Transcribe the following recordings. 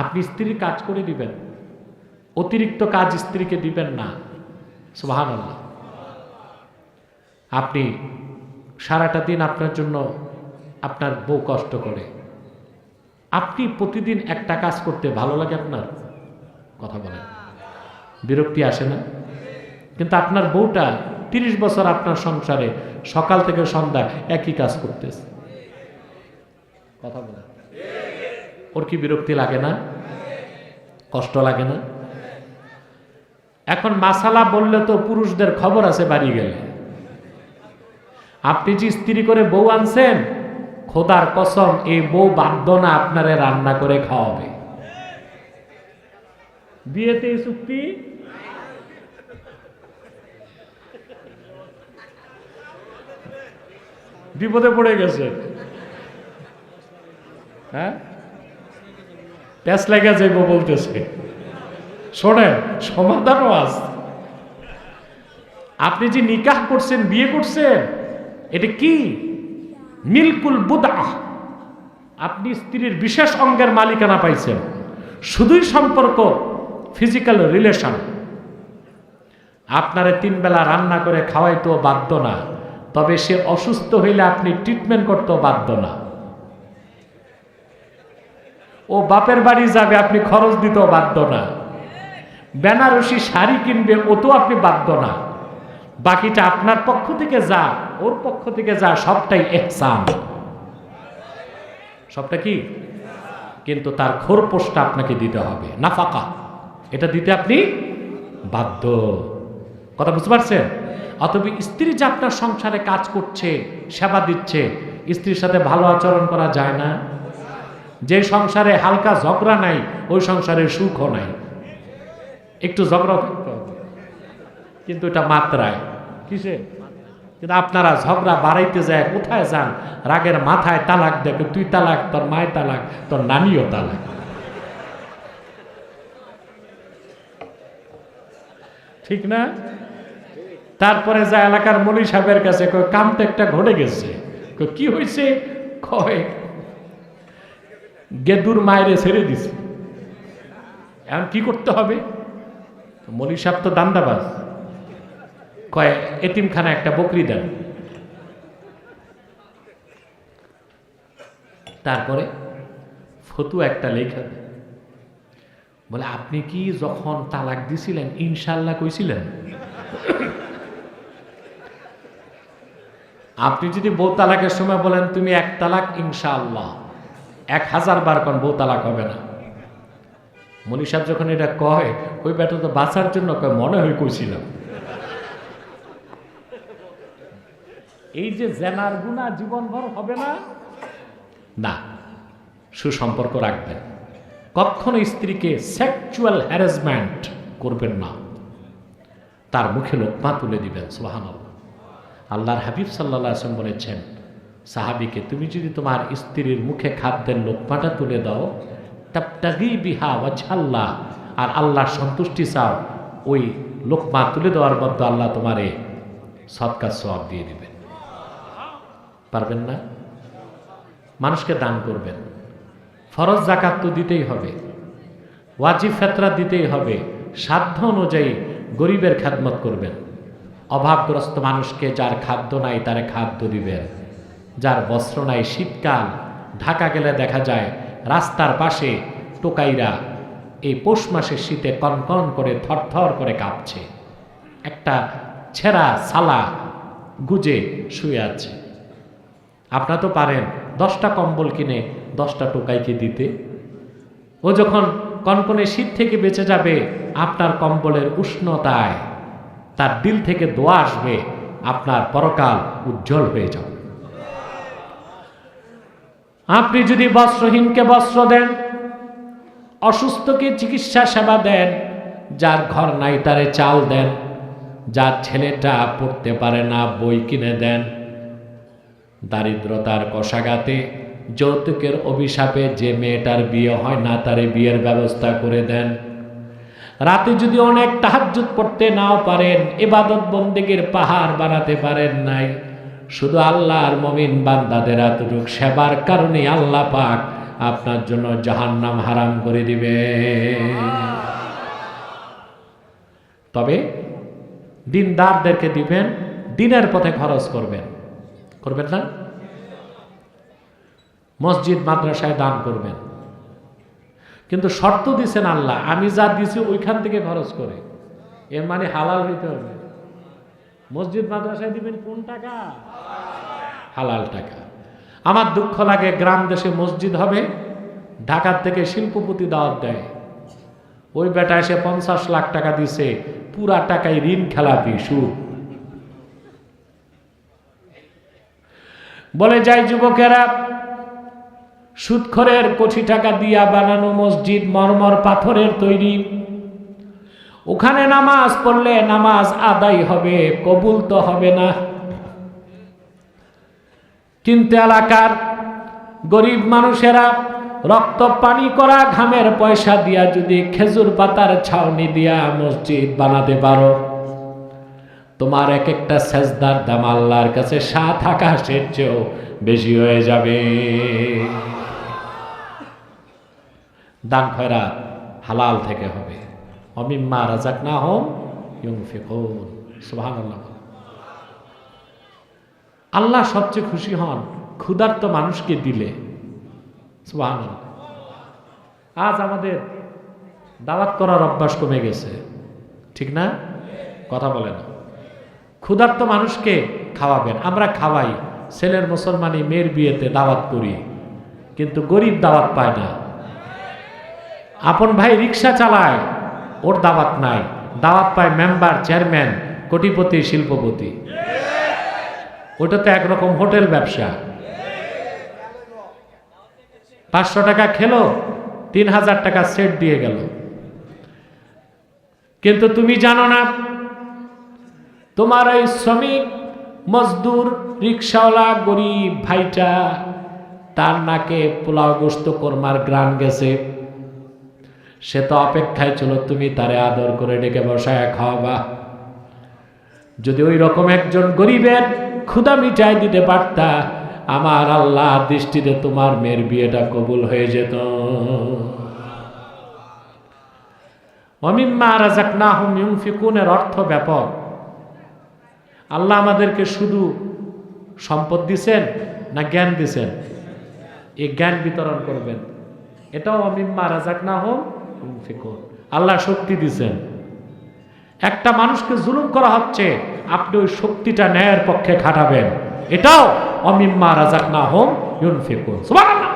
আপনি স্ত্রীর কাজ করে দিবেন। অতিরিক্ত কাজ স্ত্রীকে দিবেন না। সুবাহান আপনি সারাটা দিন আপনার জন্য আপনার বউ কষ্ট করে। আপনি প্রতিদিন একটা কাজ করতে ভালো লাগে আপনার? কথা বলেন। বিরক্তি আসে না? কিন্তু আপনার বউটা তিরিশ বছর আপনার সংসারে সকাল থেকে সন্ধ্যা একই কাজ করতেছে। কথা বলেন। ওর কি বিরক্তি লাগে না? কষ্ট লাগে না? এখন মাসালা বললে তো পুরুষদের খবর আছে বাড়ি গেলে। আপনি যে স্ত্রী করে বউ আনছেন, খোদার কসম এই বউ বাধ্য না আপনারে রান্না করে খাওয়াবে। বিয়েতে চুক্তি? বিপদে পড়ে গেছে। হ্যাঁ? প্যাস লেগে যাইব বলতেছে। শোনেন, সমাধানও আছে। আপনি যে নিকাহ করছেন, বিয়ে করছেন, এটা কি? মিলকুল বুদাহ আপনি স্ত্রীর বিশেষ অঙ্গের মালিকানা পাইছেন। শুধুই সম্পর্ক ফিজিক্যাল রিলেশন আপনারে তিন বেলা রান্না করে খাওয়াইতেও বাধ্য না। তবে সে অসুস্থ হইলে আপনি ট্রিটমেন্ট করতেও বাধ্য না। ও বাপের বাড়ি যাবে, আপনি খরচ দিতেও বাধ্য না। বেনারসি শাড়ি কিনবে, ও তো আপনি বাধ্য না। বাকিটা আপনার পক্ষ থেকে যা, ওর পক্ষ থেকে যা, সবটাই এহসান। সবটা কি? কিন্তু তার খোরপোষটা আপনাকে দিতে হবে। না ফাঁকা এটা দিতে আপনি বাধ্য। কথা বুঝতে পারছেন? অতএব স্ত্রী যে আপনার সংসারে কাজ করছে, সেবা দিচ্ছে, স্ত্রীর সাথে ভালো আচরণ করা যায় না। যে সংসারে হালকা ঝগড়া নাই, ওই সংসারে সুখও নাই। একটু ঝগড়া থাকতে হবে। কিন্তু এটা মাত্রায়। কিসে? কিন্তু আপনারা ঝগড়া বাড়াইতে যায়, কোথায় যান? রাগের মাথায় তালাক দেখে তুই তালাক, তোর মায় তালাক, তোর নানিও তালাক। ঠিক না? তারপরে যা এলাকার মলি সাহেবের কাছে কামটা একটা ঘটে গেছে। কি হয়েছে কয় গেদুর মায়েরে ছেড়ে দিছে। এখন কি করতে হবে? মলি তো দান্দাবাজ। কয়, এতিমখানা একটা বকরি দেন। তারপরে ফতু একটা লেখা বলে, আপনি কি যখন তালাক দিছিলেন ইনশাল্লাহ কইছিলেন? আপনি যদি বউ তালাকের সময় বলেন, তুমি এক তালাক, ইনশাআল্লাহ। এক হাজার বার কোন বউ হবে না। মনি সাহেব যখন এটা কয় ওই ব্যাটা তো বাঁচার জন্য কয়, মনে হয়ে কইছিলাম। এই যে জেনার গুণা জীবনভর হবে না না, সুসম্পর্ক রাখবেন। কখনো স্ত্রীকে সেক্সুয়াল হ্যারাসমেন্ট করবেন না। তার মুখে লোকমা তুলে দিবেন সোহান আল্লাহর হাবিব সাল্লাহ আসলাম বলেছেন সাহাবিকে, তুমি যদি তোমার স্ত্রীর মুখে খাদ্যের লোকমাটা তুলে দাও, তাবতাগি বিহা ওয়াজহাল্লাহ, আর আল্লাহর সন্তুষ্টি চাও, ওই লোকমা তুলে দেওয়ার মধ্যে আল্লাহ তোমারে সৎকার সব দিয়ে দিবেন। পারবেন না? মানুষকে দান করবেন। ফরজ জাকাত তো দিতেই হবে। ওয়াজিব ফেতরা দিতেই হবে। সাধ্য অনুযায়ী গরিবের খাদমত করবেন। অভাবগ্রস্ত মানুষকে যার খাদ্য নাই, তারে খাদ্য দিবেন। যার বস্ত্র নাই শীতকাল, ঢাকা গেলে দেখা যায় রাস্তার পাশে টোকাইরা এই পৌষ মাসের শীতে কনকন করে থরথর করে কাঁপছে। একটা ছেঁড়া সালা গুজে শুয়ে আছে। আপনারা তো পারেন দশটা কম্বল কিনে দশটা টোকাইকে দিতে। ও যখন কনকনে শীত থেকে বেঁচে যাবে, আপনার কম্বলের উষ্ণতায় তার দিল থেকে দোয়া আসবে, আপনার পরকাল উজ্জ্বল হয়ে যাবে। আপনি যদি বস্ত্রহীনকে বস্ত্র দেন, অসুস্থকে চিকিৎসা সেবা দেন, যার ঘর নাই তারে চাল দেন, যার ছেলেটা পড়তে পারে না, বই কিনে দেন। দারিদ্রতার কষাগাতে যৌতুকের অভিশাপে যে মেয়েটার বিয়ে হয় না, তারে বিয়ের ব্যবস্থা করে দেন। রাতে যদি অনেক তাহাজ্জুদ পড়তে নাও পারেন, এবাদত বন্দেগের পাহাড় বানাতে পারেন নাই। শুধু আল্লাহর মমিন বান্দাদের এতটুক সেবার কারণে আল্লাহ পাক আপনার জন্য জাহান্নাম হারাম করে দিবে। তবে দিনদারদেরকে দিবেন, দিনের পথে খরচ করবেন। করবেন না? মসজিদ, মাদ্রাসায় দান করবেন। কিন্তু শর্ত দিছেন আল্লাহ, আমি যা দিছি ওইখান থেকে খরচ করে। এর মানে হালাল হইতে হবে। মসজিদ মাদ্রাসায় দিবেন কোন টাকা? হালাল টাকা। আমার দুঃখ লাগে, গ্রাম দেশে মসজিদ হবে, ঢাকার থেকে শিল্পপতি দাওয়াত দেয়। ওই বেটা এসে পঞ্চাশ লাখ টাকা দিছে, পুরা টাকায় ঋণ খেলাপি সুদ বলে, যাই যুবকেরা, সুদখরের কোটি টাকা দিয়া বানানো মসজিদ মর্মর পাথরের তৈরি। ওখানে নামাজ পড়লে নামাজ আদায় হবে, কবুল তো হবে না। কিন্তু এলাকার গরিব মানুষেরা রক্ত পানি করা ঘামের পয়সা দিয়া যদি খেজুর পাতার ছাউনি দিয়া মসজিদ বানাতে পারো। তোমার এক একটা সেজদার দাম আল্লাহর কাছে সাত আকাশের চেয়েও বেশি হয়ে যাবে। দান খয়রাত হালাল থেকে হবে। অমিম্মা রাজাক না হোম ইউং ফিকুন সুবহানাল্লাহ আল্লাহ সবচেয়ে খুশি হন ক্ষুধার্ত মানুষকে দিলে। সুবহানাল্লাহ। আজ আমাদের দাওয়াত করার অভ্যাস কমে গেছে। ঠিক না? কথা বলে না। ক্ষুধার্ত মানুষকে খাওয়াবেন। আমরা খাওয়াই। ছেলের মুসলমানি মেয়ের বিয়েতে দাওয়াত করি। কিন্তু গরিব দাওয়াত পায় না। আপন ভাই রিক্সা চালায়। ওর দাওয়াত নাই। দাওয়াত পায় মেম্বার, চেয়ারম্যান, কোটিপতি, শিল্পপতি। ওটা তো একরকম হোটেল ব্যবসা। পাঁচশো টাকা খেলো, তিন হাজার টাকা সেট দিয়ে গেল। কিন্তু তুমি জানো না, তোমার ওই শ্রমিক, মজদুর, রিক্সাওয়ালা, গরিব ভাইটা, তার নাকে পোলাও গোস্ত কর্মার গ্রান গেছে। সে তো অপেক্ষায় ছিল, তুমি তারে আদর করে ডেকে বসায় খাওয়াবা যদি ওই রকম একজন গরিবের ক্ষুদা মিটাই দিতে পারতা, আমার আল্লাহ দৃষ্টিতে তোমার মেয়ের বিয়েটা কবুল হয়ে যেত। অমিম্মা রাজাক না হুম ইউনফিকুনের অর্থ ব্যাপক। আল্লাহ আমাদেরকে শুধু সম্পদ দিছেন না জ্ঞান দিছেন? এই জ্ঞান বিতরণ করবেন। এটাও অমিম্মা রাজাক না হোম আল্লাহ শক্তি দিছেন। একটা মানুষকে জুলুম করা হচ্ছে, আপনি ওই শক্তিটা ন্যায়ের পক্ষে খাটাবেন। এটাও অমিম্মা রাজাক না হোম ইউনফিকুন। সুবহানাল্লাহ!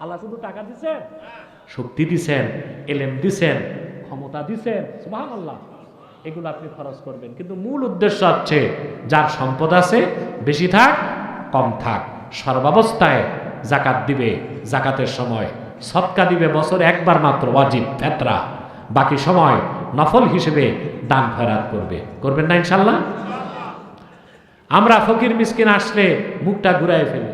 আল্লাহ শুধু টাকা দিছেন, শক্তি দিছেন, এলেম দিছেন, ক্ষমতা দিছেন। সুবহানাল্লাহ! এগুলো আপনি খরচ করবেন। কিন্তু মূল উদ্দেশ্য হচ্ছে, যার সম্পদ আছে, বেশি থাক, কম থাক। সর্বাবস্থায় জাকাত দিবে, জাকাতের সময়। সৎকা দিবে বছর একবার মাত্র, ওয়াজিব, ফেতরা। বাকি সময় নফল হিসেবে দান খয়রাত করবে। করবেন না ইনশাল্লাহ? আমরা ফকির মিসকিন আসলে মুখটা ঘুরাই ফেলি।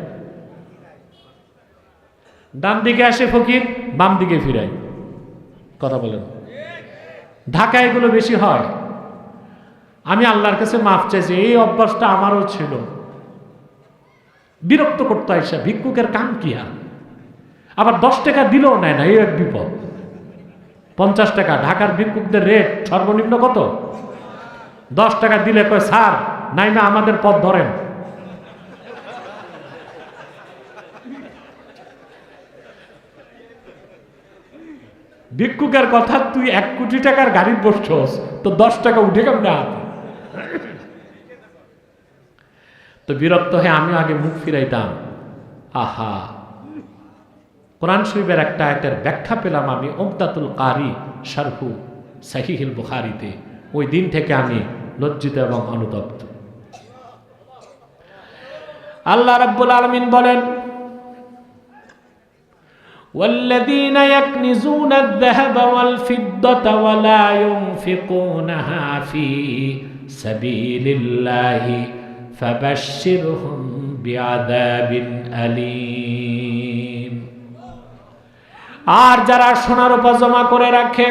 ডান দিকে আসে ফকির, বাম দিকে ফিরাই কথা বলেন। ঢাকা এগুলো বেশি হয়। আমি আল্লাহর কাছে মাফ চাইছি এই অভ্যাসটা আমারও ছিল। বিরক্ত করতে আইসা ভিক্ষুকের কাম কি আর? আবার দশ টাকা দিলেও নেয় না, এই এক বিপদ। পঞ্চাশ টাকা, ঢাকার ভিক্ষুকদের রেট সর্বনিম্ন কত? দশ টাকা দিলে কয়, স্যার, নাই না, আমাদের পথ ধরেন। ভিক্ষুকের কথা, তুই এক কোটি টাকার গাড়ির বসছস, তো দশ টাকা উঠে কেমন তো বিরক্ত হয়ে আমি আগে মুখ ফিরাইতাম। আহা কোরআন শরীফের একটা আয়তের ব্যাখ্যা পেলাম আমি ওমতাতুল কারি শারহু সাহিহিল বুখারিতে ওই দিন থেকে আমি লজ্জিত এবং অনুতপ্ত আল্লাহ রাব্বুল আলামিন বলেন والذين يكنزون الذهب والفضة ولا ينفقونها في سبيل الله فبشرهم بعذاب أليم আর যারা সোনার উপা জমা করে রাখে,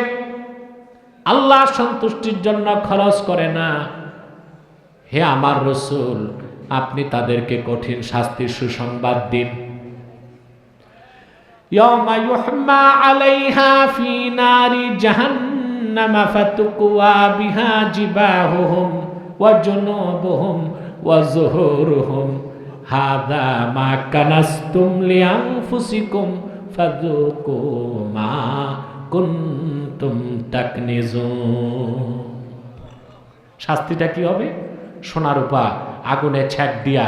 আল্লাহ সন্তুষ্টির জন্য খরচ করে না। হে আমার রসুল, আপনি তাদেরকে কঠিন শাস্তির সুসংবাদ দিন। হাদা মা কানাস্তুম লিয়াং ফুসিকুম ফাজুকু মা কুনতুম শাস্তিটা কি হবে? সোনার উপা, আগুনে ছ্যাক দিয়া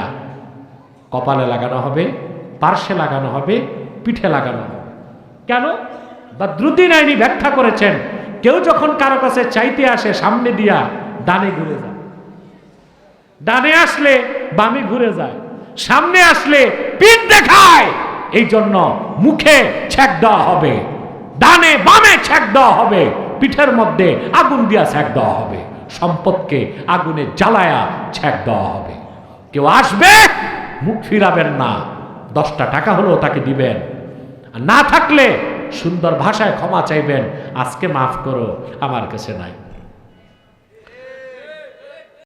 কপালে লাগানো হবে, পার্শ্বে লাগানো হবে, পিঠে লাগানো হবে। কেন? বা দ্রুতিন আইনি ব্যাখ্যা করেছেন, কেউ যখন কারও কাছে চাইতে আসে সামনে দিয়া, ডানে ঘুরে যায়। ডানে আসলে বামে ঘুরে যায়, সামনে আসলে পিঠ দেখায়। এই জন্য মুখে ছ্যাক দেওয়া হবে, ডানে বামে ছ্যাক দেওয়া হবে, পিঠের মধ্যে আগুন দিয়া ছ্যাক দেওয়া হবে, সম্পদকে আগুনে জ্বালায়া ছ্যাক দেওয়া হবে। কেউ আসবে, মুখ ফিরাবেন না, দশটা টাকা হলেও তাকে দিবেন। না থাকলে সুন্দর ভাষায় ক্ষমা চাইবেন, আজকে মাফ করো, আমার কাছে নাই।